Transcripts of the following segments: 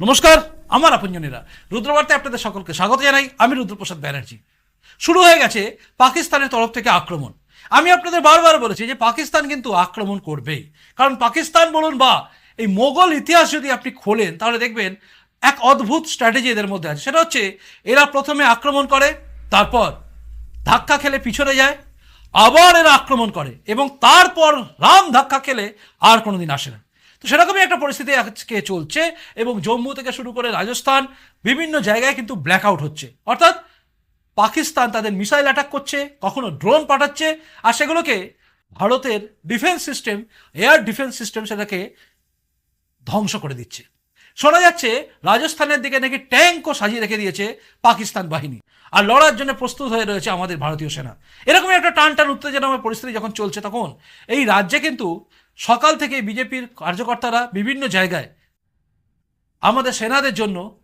নমস্কার, আমার আপনজনেরা। রুদ্রবার্তায় আপনাদের সকলকে স্বাগত জানাই। আমি রুদ্রপ্রসাদ ব্যানার্জি। শুরু হয়ে গেছে পাকিস্তানের তরফ থেকে আক্রমণ। আমি আপনাদের বারবার বলেছি যে পাকিস্তান কিন্তু আক্রমণ করবেই। কারণ পাকিস্তান বলুন বা এই মোগল ইতিহাস যদি আপনি খোলেন, তাহলে দেখবেন এক অদ্ভুত স্ট্র্যাটেজি এদের মধ্যে আছে। সেটা হচ্ছে, এরা প্রথমে আক্রমণ করে, তারপর ধাক্কা খেলে পিছনে যায়, আবার এরা আক্রমণ করে এবং তারপর রাম ধাক্কা খেলে আর কোনোদিন আসে না। তো সেরকমই একটা পরিস্থিতি আজকে চলছে এবং জম্মু থেকে শুরু করে রাজস্থান বিভিন্ন জায়গায় কিন্তু ব্ল্যাক আউট হচ্ছে। অর্থাৎ পাকিস্তান তাদের মিসাইল অ্যাটাক করছে, কখনো ড্রোন পাঠাচ্ছে, আর সেগুলোকে ভারতের defence system air defence system সেটাকে ধ্বংস করে দিচ্ছে। শোনা যাচ্ছে রাজস্থানের দিকে নাকি ট্যাঙ্কও সাজিয়ে রেখে দিয়েছে পাকিস্তান বাহিনী। আর লড়ার জন্য প্রস্তুত হয়ে রয়েছে আমাদের ভারতীয় সেনা। এরকমই একটা টান টান উত্তেজনাময় পরিস্থিতি যখন চলছে তখন এই রাজ্যে কিন্তু সকাল থেকে বিজেপির কার্যকর্তারা বিভিন্ন জায়গায় আমাদের সেনাদের জন্য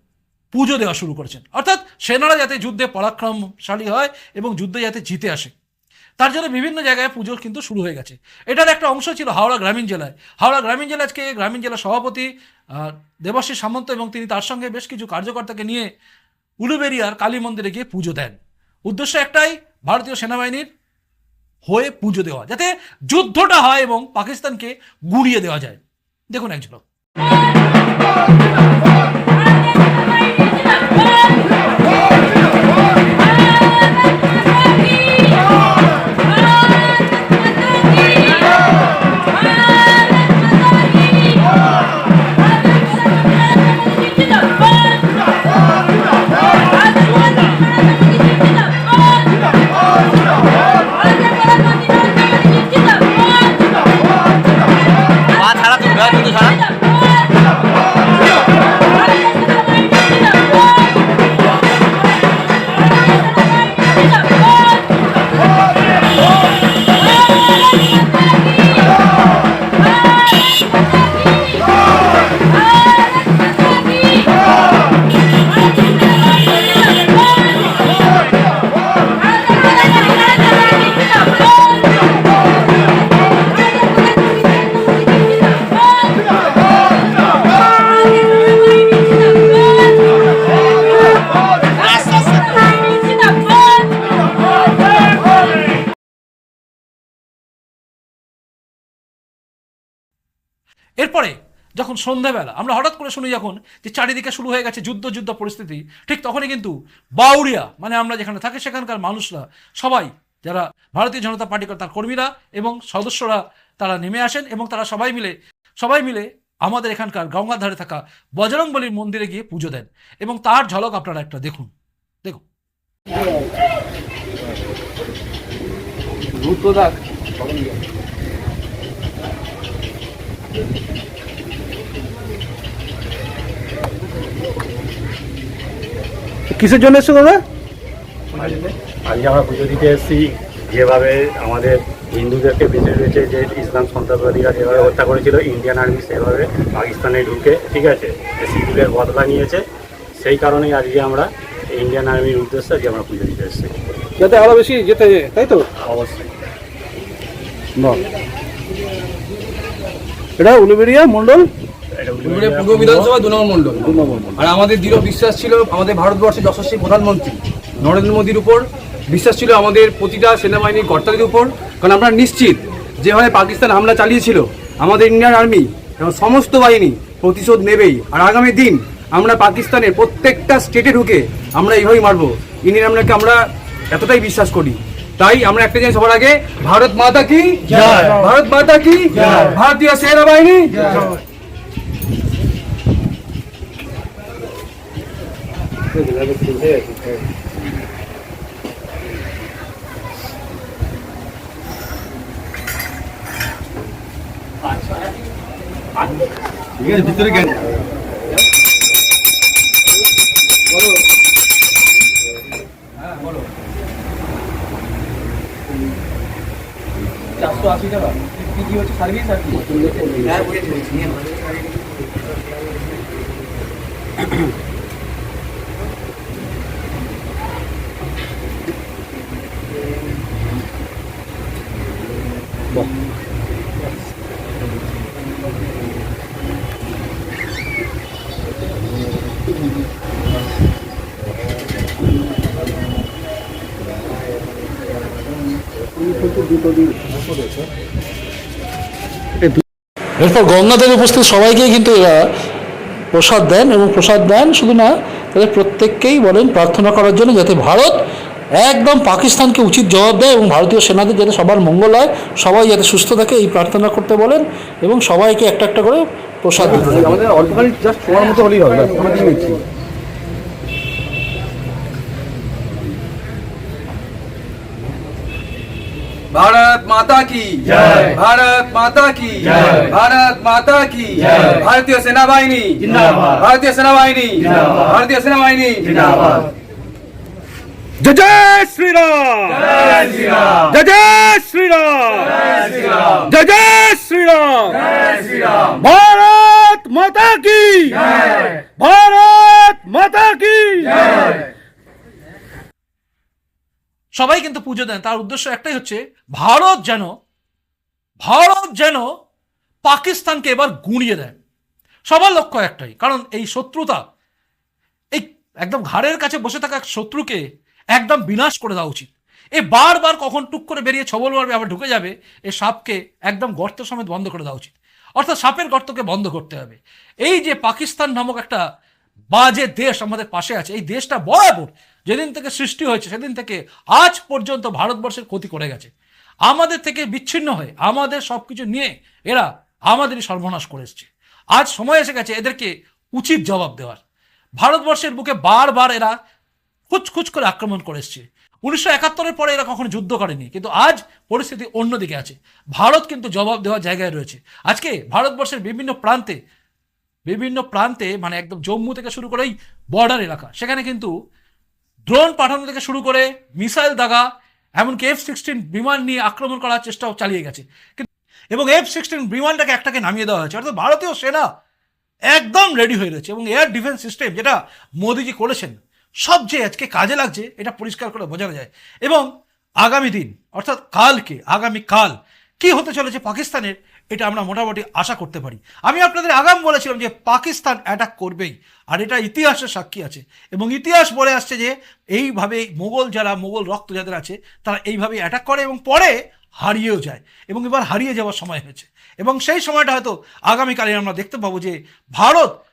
পুজো দেওয়া শুরু করেছেন। অর্থাৎ সেনারা যাতে যুদ্ধে পরাক্রমশালী হয় এবং যুদ্ধে যাতে জিতে আসে। তার জন্য বিভিন্ন জায়গায় পুজো কিন্তু শুরু হয়ে গেছে। এটার একটা অংশ ছিল হাওড়া গ্রামীণ জেলায়। হাওড়া গ্রামীণ জেলা আজকে গ্রামীণ জেলা সভাপতি আহ, দেবাশিস সামন্ত এবং তিনি তার সঙ্গে বেশ কিছু কার্যকর্তাকে নিয়ে উলুবেরিয়ার কালী মন্দিরে গিয়ে পুজো দেন। উদ্দেশ্য একটাই ভারতীয় সেনাবাহিনীর হয়ে পুজো দেওয়া যাতে যুদ্ধটা হয় এবং পাকিস্তানকে গুড়িয়ে দেওয়া যায়। দেখুন একজন এরপরে যখন সন্ধ্যাবেলা, আমরা হঠাৎ করে শুনি যখন যে চারিদিকে শুরু হয়ে গেছে যুদ্ধ যুদ্ধ পরিস্থিতি, ঠিক তখনই কিন্তু বাউরিয়া মানে আমরা যেখানে থাকি সেখানকার মানুষরা, সবাই যারা ভারতীয় জনতা পার্টি তার কর্মীরা এবং সদস্যরা তারা নেমে আসেন এবং তারা সবাই মিলে সবাই মিলে আমাদের এখানকার গঙ্গার ধারে থাকা বজরংবলীর মন্দিরে গিয়ে পুজো দেন এবং তার ঝলক আপনারা একটা দেখুন। দেখুন। কিসের জন্য এসছো দাদা? আজকে আমরা পুজো দিতে এসেছি। যেভাবে আমাদের হিন্দুদেরকে বেঁচে রয়েছে যে ইসলাম সন্ত্রাসবাদীরা যেভাবে হত্যা করেছিল ইন্ডিয়ান আর্মি সেভাবে পাকিস্তানে ঢুকে ঠিক আছে সিভিলের বদলা নিয়েছে সেই কারণেই আজকে আমরা ইন্ডিয়ান আর্মির উদ্দেশ্যে আজকে আমরা পুজো দিতে এসেছি। যাতে আরও বেশি যেতে তাই তো? অবশ্যই। এটা উলুবেরিয়া উলুবেড়িয়া পূর্ব বিধানসভা দু নম্বর মণ্ডল। আর আমাদের দৃঢ় বিশ্বাস ছিল আমাদের ভারতবর্ষের যশস্বী প্রধানমন্ত্রী নরেন্দ্র মোদীর উপর। বিশ্বাস ছিল আমাদের প্রতিটা সেনাবাহিনীর কর্তাদের উপর। কারণ আমরা নিশ্চিত যেভাবে পাকিস্তান হামলা চালিয়েছিল আমাদের ইন্ডিয়ান আর্মি এবং সমস্ত বাহিনী প্রতিশোধ নেবেই। আর আগামী দিন আমরা পাকিস্তানের প্রত্যেকটা স্টেটে ঢুকে আমরা এইভাবেই মারবো। ইন্ডিয়ান আর্মিকে আমরা এতটাই বিশ্বাস করি। তাই আমরা একটা জিনিস সবার আগে ভারত মাতা কি? ভারত মাতা কি? ভারতীয় সেনাবাহিনী? ঠিক আছে ভিতরে গেন চারশো আশি টাকা কি কি হচ্ছে সার্ভিস আর কি হ্যাঁ বুঝেছি এরপর গঙ্গাদের উপস্থিত সবাইকে কিন্তু এরা প্রসাদ দেন এবং প্রসাদ দেন শুধু না তাদের প্রত্যেককেই বলেন প্রার্থনা করার জন্য যাতে ভারত একদম পাকিস্তানকে উচিত জবাব দেয় এবং ভারতীয় সেনাদের যাতে সবার মঙ্গল হয় সবাই যাতে সুস্থ থাকে এই প্রার্থনা করতে বলেন এবং সবাইকে একটা একটা করে প্রসাদ দিতে বলেন। আমাদের অল্পখানি জাস্ট শোয়ার মতো হলেই হবে ব্যাস, আমরা দিয়ে নিচ্ছি भारत माता की। जय। भारत माता की। जय। भारत माता की। जय। भारतीय सेना वाहिनी जिंदाबाद। भारतीय सेना वाहिनी जिंदाबाद। भारतीय सेना वाहिनी जिंदाबाद। जय जय श्री राम जय श्री राम जय जय श्री राम जय जय श्री राम भारत माता की। भारत माता की। সবাই কিন্তু পুজো দেন। তার উদ্দেশ্য একটাই হচ্ছে, ভারত যেন ভারত যেন পাকিস্তানকে এবার গুঁড়িয়ে দেয়। সবার লক্ষ্য একটাই, কারণ এই শত্রুতা, এই একদম ঘাড়ের কাছে বসে থাকা এক শত্রুকে একদম বিনাশ করে দেওয়া উচিত। এ বারবার কখন টুক করে বেরিয়ে ছবল মারবে, আবার ঢুকে যাবে, এ সাপকে একদম গর্ত সমেত বন্ধ করে দেওয়া উচিত। অর্থাৎ সাপের গর্তকে বন্ধ করতে হবে। এই যে পাকিস্তান নামক একটা বাজে দেশ আমাদের পাশে আছে, এই দেশটা বরাবর যেদিন থেকে সৃষ্টি হয়েছে, সেদিন থেকে আজ পর্যন্ত ভারতবর্ষের ক্ষতি করে গেছে। আমাদের থেকে বিচ্ছিন্ন হয়ে, আমাদের সব কিছু নিয়ে এরা আমাদেরই সর্বনাশ করে এসছে। আজ সময় এসে গেছে এদেরকে উচিত জবাব দেওয়ার। ভারতবর্ষের বুকে বারবার এরা খুচখুচ করে আক্রমণ করে এসছে। উনিশশো একাত্তরের পরে এরা কখনো যুদ্ধ করেনি, কিন্তু আজ পরিস্থিতি অন্যদিকে আছে। ভারত কিন্তু জবাব দেওয়ার জায়গায় রয়েছে। আজকে ভারতবর্ষের বিভিন্ন প্রান্তে বিভিন্ন প্রান্তে মানে একদম জম্মু থেকে শুরু করে এই বর্ডার এলাকা, সেখানে কিন্তু ড্রোন পাঠানো থেকে শুরু করে মিসাইল দাগা, এমনকি এফ সিক্সটিন বিমান নিয়ে আক্রমণ করার চেষ্টাও চালিয়ে গেছে। এবং এফ সিক্সটিন বিমানটাকে একটাকে নামিয়ে দেওয়া হয়েছে। অর্থাৎ ভারতীয় সেনা একদম রেডি হয়ে রয়েছে। এবং এয়ার ডিফেন্স সিস্টেম যেটা মোদিজি করেছেন, সব যে আজকে কাজে লাগছে, এটা পরিষ্কার করে বোঝানো যায়। এবং আগামী দিন, অর্থাৎ কালকে আগামী কাল কি হতে চলেছে পাকিস্তানের, এটা আমরা মোটামুটি আশা করতে পারি। আমি আপনাদের আগাম বলেছিলাম যে পাকিস্তান অ্যাটাক করবেই, আর এটা ইতিহাসের সাক্ষী আছে। এবং ইতিহাস বলে আসছে যে এইভাবে মোগল যারা, মোগল রক্ত যাদের আছে, তারা এইভাবে অ্যাটাক করে এবং পরে হারিয়েও যায়। এবং এবার হারিয়ে যাওয়ার সময় হয়েছে। এবং সেই সময়টা হয়তো আগামীকালে আমরা দেখতে পাবো যে ভারত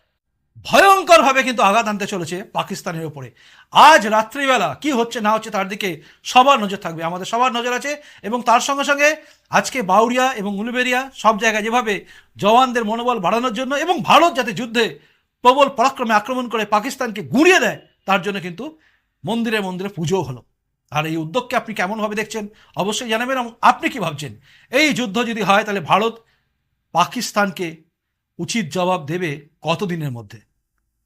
ভয়ঙ্করভাবে কিন্তু আঘাত আনতে চলেছে পাকিস্তানের ওপরে আজ রাত্রিবেলা কি হচ্ছে না হচ্ছে তার দিকে সবার নজর থাকবে। আমাদের সবার নজর আছে এবং তার সঙ্গে সঙ্গে আজকে বাউরিয়া এবং উলুবেরিয়া সব জায়গায় যেভাবে জওয়ানদের মনোবল বাড়ানোর জন্য এবং ভারত যাতে যুদ্ধে প্রবল পরাক্রমে আক্রমণ করে পাকিস্তানকে গুঁড়িয়ে দেয়, তার জন্য কিন্তু মন্দিরে মন্দিরে পুজো হলো। আর এই উদ্যোগকে আপনি কেমনভাবে দেখছেন অবশ্যই জানাবেন এবং আপনি কি ভাবছেন? এই যুদ্ধ যদি হয় তাহলে ভারত পাকিস্তানকে উচিত জবাব দেবে কতদিনের মধ্যে?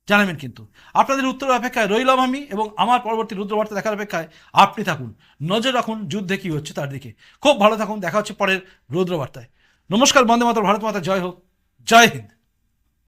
জানাবেন কিন্তু। আপনাদের উত্তর অপেক্ষায় রইলাম আমি এবং আমার পরবর্তী রুদ্রবার্তা দেখার অপেক্ষায় আপনি থাকুন। নজর রাখুন যুদ্ধে কী হচ্ছে তার দিকে। খুব ভালো থাকুন। দেখা হচ্ছে পরের রুদ্রবার্তায়। নমস্কার বন্দে মাতা ভারত মাতা, জয় হোক। জয় হিন্দ।